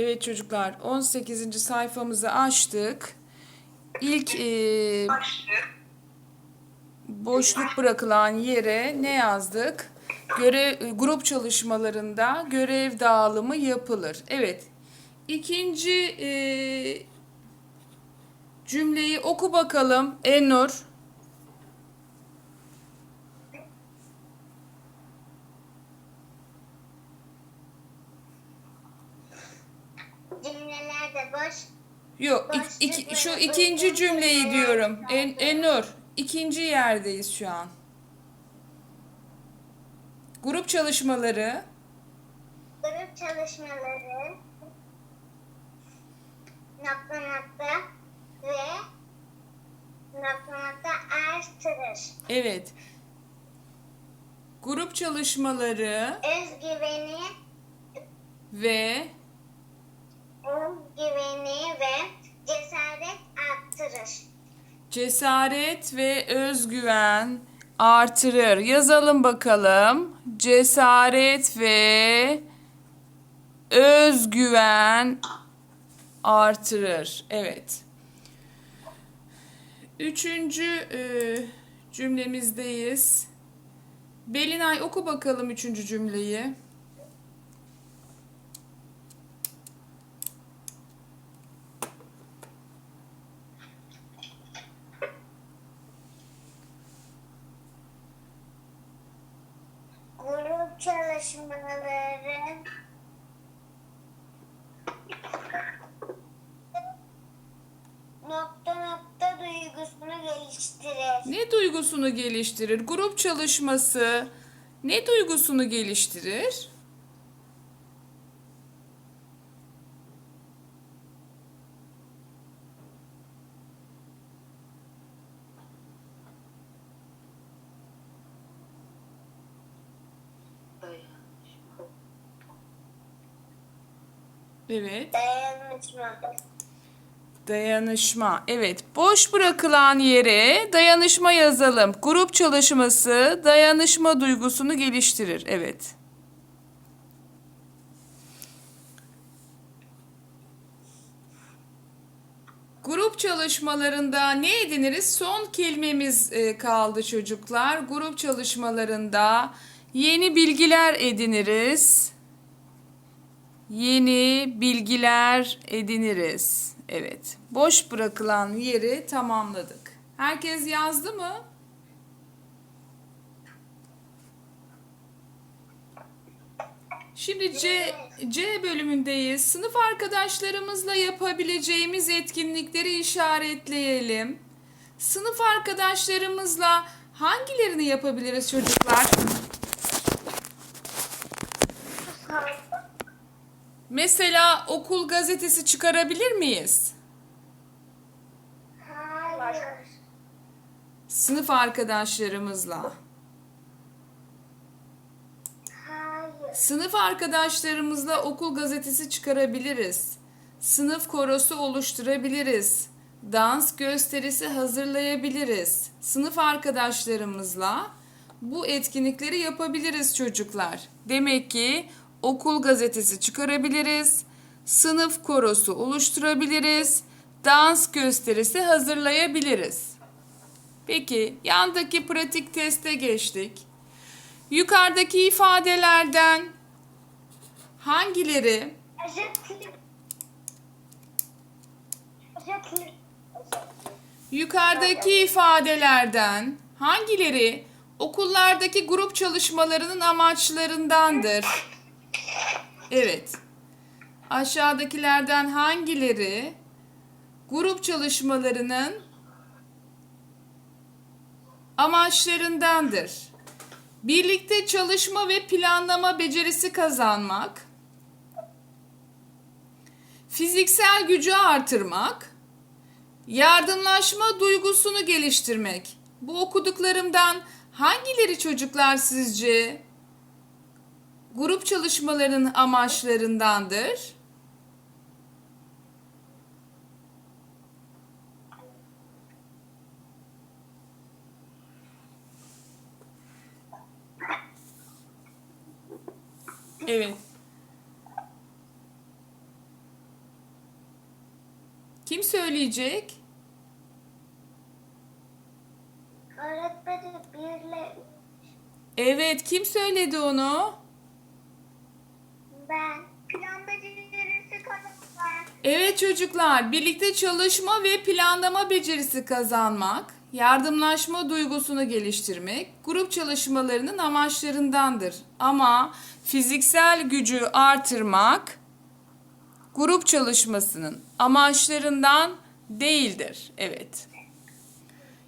Evet çocuklar 18. sayfamızı açtık. İlk e, boşluk bırakılan yere ne yazdık? Görev, grup çalışmalarında görev dağılımı yapılır. Evet. İkinci e, cümleyi oku bakalım Enur. Boş Yok ik- iki- şu ikinci cümleyi diyorum. En, Enur ikinci yerdeyiz şu an. Grup çalışmaları grup çalışmaları nokta nokta ve nokta nokta artırır. evet. Grup çalışmaları Özgüveni, ve özgüveni ve cesaret arttırır. cesaret ve özgüven artırır. Yazalım bakalım. Cesaret ve özgüven artırır. Evet. Üçüncü e, cümlemizdeyiz. Belinay oku bakalım üçüncü cümleyi. Grup çalışmaları nokta nokta duygusunu geliştirir. Ne duygusunu geliştirir? Grup çalışması ne duygusunu geliştirir? Evet. Dayanışma. Dayanışma. Evet. Boş bırakılan yere dayanışma yazalım. Grup çalışması dayanışma duygusunu geliştirir. Evet. Grup çalışmalarında ne ediniriz? Son kelimemiz e, kaldı çocuklar. Grup çalışmalarında yeni bilgiler ediniriz. Yeni bilgiler ediniriz. Evet. Boş bırakılan yeri tamamladık. Herkes yazdı mı? Şimdi C, C bölümündeyiz. Sınıf arkadaşlarımızla yapabileceğimiz etkinlikleri işaretleyelim. Sınıf arkadaşlarımızla hangilerini yapabiliriz çocuklar? Mesela okul gazetesi çıkarabilir miyiz? Hayır. Sınıf arkadaşlarımızla. Hayır. Sınıf arkadaşlarımızla okul gazetesi çıkarabiliriz. Sınıf korosu oluşturabiliriz. Dans gösterisi hazırlayabiliriz. Sınıf arkadaşlarımızla bu etkinlikleri yapabiliriz çocuklar. Demek ki okul gazetesi çıkarabiliriz. Sınıf korosu oluşturabiliriz. Dans gösterisi hazırlayabiliriz. Peki yandaki pratik teste geçtik. Yukarıdaki ifadelerden hangileri yukarıdaki ifadelerden hangileri okullardaki grup çalışmalarının amaçlarındandır? Evet. Aşağıdakilerden hangileri grup çalışmalarının amaçlarındandır? Birlikte çalışma ve planlama becerisi kazanmak, fiziksel gücü artırmak, yardımlaşma duygusunu geliştirmek. Bu okuduklarımdan hangileri çocuklar sizce grup çalışmalarının amaçlarındandır? Evet. Kim söyleyecek? Öğretmenim birle Evet, kim söyledi onu? ben. Plan becerisi kazanmak. Evet çocuklar, birlikte çalışma ve planlama becerisi kazanmak, yardımlaşma duygusunu geliştirmek grup çalışmalarının amaçlarındandır. Ama fiziksel gücü artırmak grup çalışmasının amaçlarından değildir. Evet.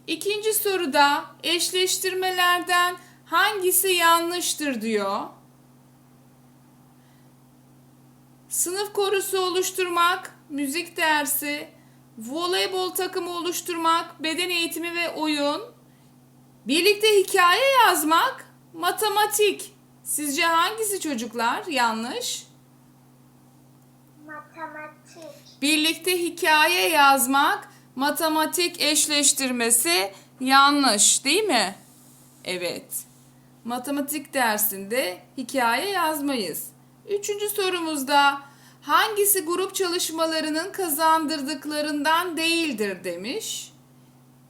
İkinci soruda eşleştirmelerden hangisi yanlıştır diyor. Sınıf korusu oluşturmak, müzik dersi, voleybol takımı oluşturmak, beden eğitimi ve oyun, birlikte hikaye yazmak, matematik. Sizce hangisi çocuklar yanlış? Matematik. Birlikte hikaye yazmak, matematik eşleştirmesi yanlış, değil mi? Evet. Matematik dersinde hikaye yazmayız. Üçüncü sorumuzda hangisi grup çalışmalarının kazandırdıklarından değildir demiş.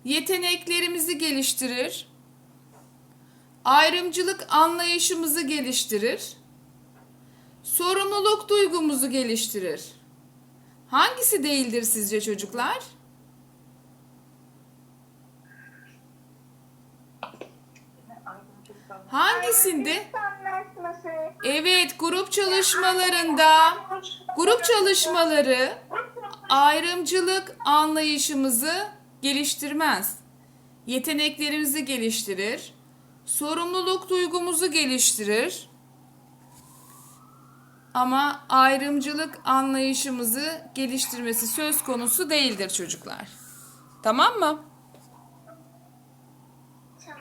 Yeteneklerimizi geliştirir. Ayrımcılık anlayışımızı geliştirir. Sorumluluk duygumuzu geliştirir. Hangisi değildir sizce çocuklar? Hangisinde? Evet, grup çalışmalarında grup çalışmaları ayrımcılık anlayışımızı geliştirmez. Yeteneklerimizi geliştirir. Sorumluluk duygumuzu geliştirir. Ama ayrımcılık anlayışımızı geliştirmesi söz konusu değildir çocuklar. Tamam mı?